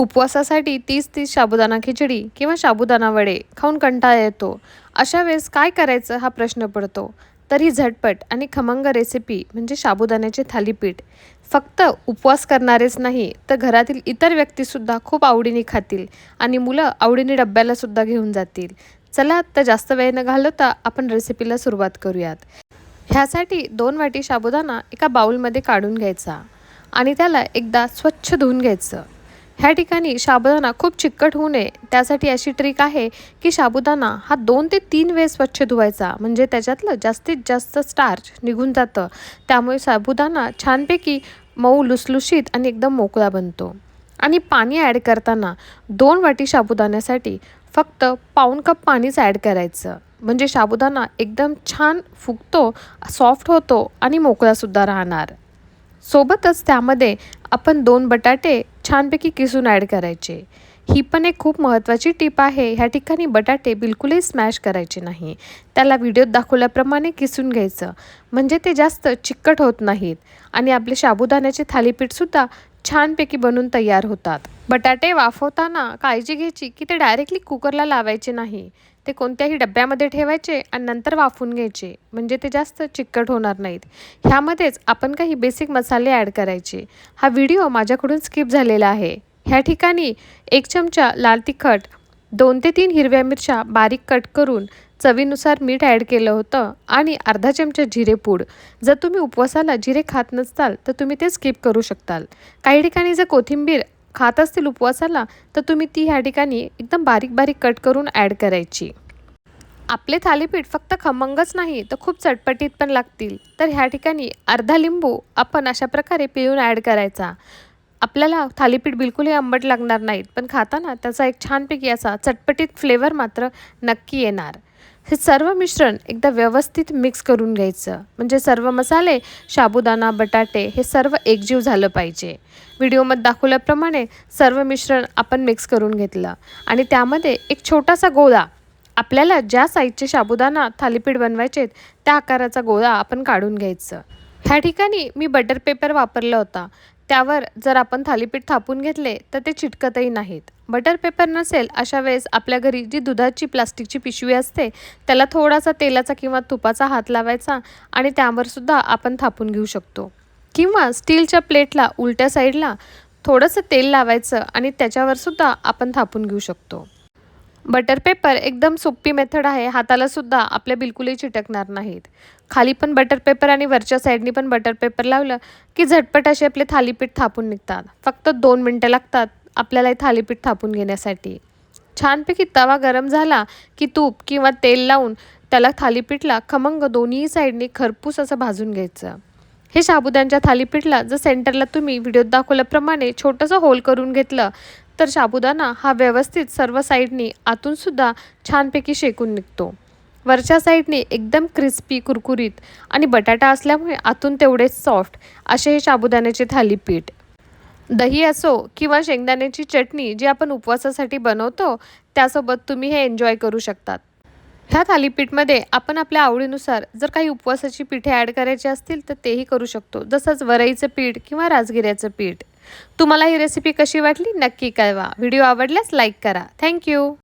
उपवासासाठी तीस तीस साबुदाणा खिचडी किंवा साबुदाणा वडे खाऊन कंटाळा येतो. अशा वेळेस काय करायचं हा प्रश्न पडतो. तर ही झटपट आणि खमंग रेसिपी म्हणजे साबुदाण्याचे थालीपीठ. फक्त उपवास करणारेच नाही तर घरातील इतर व्यक्तीसुद्धा खूप आवडीने खातील आणि मुलं आवडीने डब्यालासुद्धा घेऊन जातील. चला तर जास्त वेळ न घालवता आपण रेसिपीला सुरुवात करूयात. ह्यासाठी दोन वाटी साबुदाणा एका बाउलमध्ये काढून घ्यायचा आणि त्याला एकदा स्वच्छ धुवून घ्यायचं. ह्या ठिकाणी साबुदाणा खूप चिकट होऊ नये. त्यासाठी अशी ट्रिक आहे की साबुदाणा हा दोन ते तीन वेळेस स्वच्छ धुवायचा. म्हणजे त्याच्यातलं जास्तीत जास्त स्टार्च निघून जातं. त्यामुळे साबुदाणा छानपैकी मऊ लुसलुशीत आणि एकदम मोकळा बनतो. आणि पाणी ॲड करताना दोन वाटी साबुदाण्यासाठी फक्त पाऊण कप पाणीच ॲड करायचं. म्हणजे साबुदाणा एकदम छान फुगतो सॉफ्ट होतो आणि मोकळासुद्धा राहणार. सोबतच त्यामध्ये आपण दोन बटाटे छानपैकी किसून ॲड करायचे. ही पण एक खूप महत्त्वाची टीप आहे. ह्या ठिकाणी बटाटे बिलकुलही स्मॅश करायचे नाही. त्याला व्हिडिओत दाखवल्याप्रमाणे किसून घ्यायचं. म्हणजे ते जास्त चिकट होत नाहीत. आणि आपले साबुदाण्याचे थालीपीठसुद्धा छानपैकी बनून तयार होतात. बटाटे वाफवताना काळजी घ्यायची की ते डायरेक्टली कुकरला लावायचे नाही. ते कोणत्याही डब्यामध्ये ठेवायचे आणि नंतर वाफून घ्यायचे. म्हणजे ते जास्त चिकट होणार नाहीत. ह्यामध्येच आपण काही बेसिक मसाले ॲड करायचे. हा व्हिडिओ माझ्याकडून स्किप झालेला आहे. ह्या ठिकाणी एक चमचा लाल तिखट दोन ते तीन हिरव्या मिरच्या बारीक कट करून चवीनुसार मीठ ॲड केलं होतं आणि अर्धा चमचा जिरेपूड जर तुम्ही उपवासाला जिरे खात नसताल तर तुम्ही ते स्किप करू शकताल. काही ठिकाणी जर कोथिंबीर खात असतील उपवासाला तर तुम्ही ती ह्या ठिकाणी एकदम बारीक बारीक कट करून ॲड करायची. आपले थालीपीठ फक्त खमंगच नाही तर खूप चटपटीत पण लागतील. तर ह्या ठिकाणी अर्धा लिंबू आपण अशा प्रकारे पिळून ॲड करायचा. आपल्याला थालीपीठ बिलकुलही आंबट लागणार नाहीत पण खाताना त्याचा एक छानपैकी असा चटपटीत फ्लेवर मात्र नक्की येणार. हे सर्व मिश्रण एकदा व्यवस्थित मिक्स करून घ्यायचं. म्हणजे सर्व मसाले साबुदाणा बटाटे हे सर्व एकजीव झालं पाहिजे. व्हिडिओमध्ये दाखवल्याप्रमाणे सर्व मिश्रण आपण मिक्स करून घेतलं. आणि त्यामध्ये एक छोटासा गोळा. आपल्याला ज्या साईजचे साबुदाणा थालीपीठ बनवायचे त्या आकाराचा गोळा आपण काढून घ्यायचं. ह्या ठिकाणी मी बटर पेपर वापरला होता. त्यावर जर आपण थालीपीठ थापून घेतले तर ते चिटकतही नाहीत. बटर पेपर नसेल अशा वेळेस आपल्या घरी जी दुधाची प्लास्टिकची पिशवी असते त्याला थोडासा तेलाचा किंवा तुपाचा हात लावायचा आणि त्यावर सुद्धा आपण थापून घेऊ शकतो. किंवा स्टीलच्या प्लेटला उलट्या साईडला थोडंसं तेल लावायचं आणि त्याच्यावर सुद्धा आपण थापून घेऊ शकतो. बटर पेपर एकदम सोपी मेथड आहे हातालासुद्धा आपल्या बिलकुलही चिटकणार नाहीत. खाली पण बटर पेपर आणि वरच्या साईडनी पण बटर पेपर लावलं की झटपट असे आपले थालीपीठ थापून निघतात. फक्त दोन मिनटं लागतात आपल्याला हे थालीपीठ थापून घेण्यासाठी. छानपैकी तवा गरम झाला की तूप किंवा तेल लावून त्याला थालीपीठला खमंग दोन्ही साईडनी खरपूस असं भाजून घ्यायचं. हे साबुदांच्या थालीपीठला जर सेंटरला तुम्ही व्हिडिओत दाखवल्याप्रमाणे छोटंसं होल करून घेतलं तर साबुदाणा हा व्यवस्थित सर्व साईडनी आतूनसुद्धा छानपैकी शेकून निघतो. वरच्या साईडने एकदम क्रिस्पी कुरकुरीत आणि बटाटा असल्यामुळे आतून तेवढेच सॉफ्ट असे हे साबुदाण्याचे थालीपीठ दही असो किंवा शेंगदाण्याची चटणी जी आपण उपवासासाठी बनवतो त्यासोबत तुम्ही हे एन्जॉय करू शकतात. ह्या थालीपीठमध्ये आपण आपल्या आवडीनुसार जर काही उपवासाची पिठे ॲड करायची असतील तर तेही करू शकतो. जसंच वरईचं पीठ किंवा राजगिऱ्याचं पीठ. तुम्हाला ही रेसिपी कशी वाटली नक्की कळवा. व्हिडिओ आवडल्यास लाईक करा. थँक्यू